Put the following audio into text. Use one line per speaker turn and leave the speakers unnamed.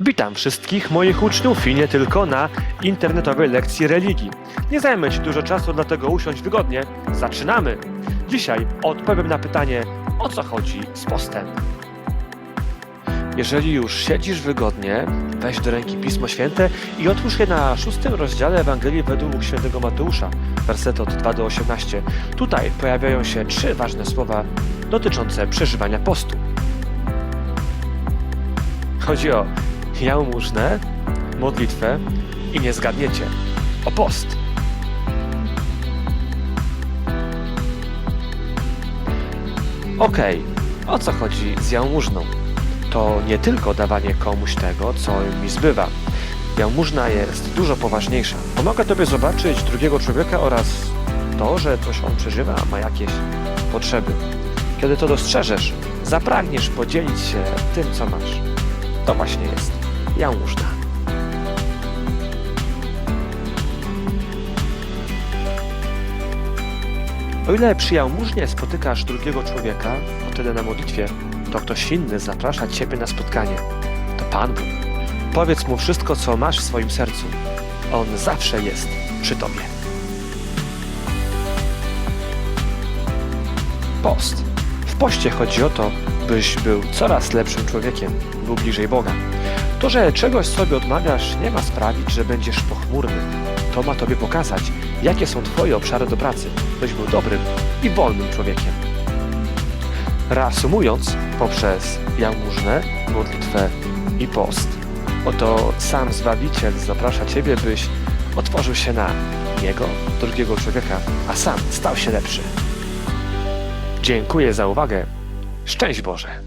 Witam wszystkich moich uczniów i nie tylko na internetowej lekcji religii. Nie zajmę Ci dużo czasu, dlatego usiądź wygodnie. Zaczynamy! Dzisiaj odpowiem na pytanie, o co chodzi z postem. Jeżeli już siedzisz wygodnie, weź do ręki Pismo Święte i otwórz je na szóstym rozdziale Ewangelii według świętego Mateusza, wersety od 2 do 18. Tutaj pojawiają się trzy ważne słowa dotyczące przeżywania postu. Chodzi o jałmużnę, modlitwę i nie zgadniecie, o post. Okej, o co chodzi z jałmużną? To nie tylko dawanie komuś tego, co mi zbywa. Jałmużna jest dużo poważniejsza. Pomaga tobie zobaczyć drugiego człowieka oraz to, że coś on przeżywa, ma jakieś potrzeby. Kiedy to dostrzeżesz, zapragniesz podzielić się tym, co masz. To właśnie jest jałmużna. O ile przy jałmużnie spotykasz drugiego człowieka, o tyle na modlitwie to ktoś inny zaprasza Ciebie na spotkanie. To Pan Bóg. Powiedz Mu wszystko, co masz w swoim sercu. On zawsze jest przy Tobie. Post. W poście chodzi o to, byś był coraz lepszym człowiekiem, był bliżej Boga. To, że czegoś sobie odmawiasz, nie ma sprawić, że będziesz pochmurny. To ma Tobie pokazać, jakie są Twoje obszary do pracy, byś był dobrym i wolnym człowiekiem. Reasumując, poprzez jałmużnę, modlitwę i post, oto sam Zbawiciel zaprasza Ciebie, byś otworzył się na Niego, drugiego człowieka, a sam stał się lepszy. Dziękuję za uwagę. Szczęść Boże!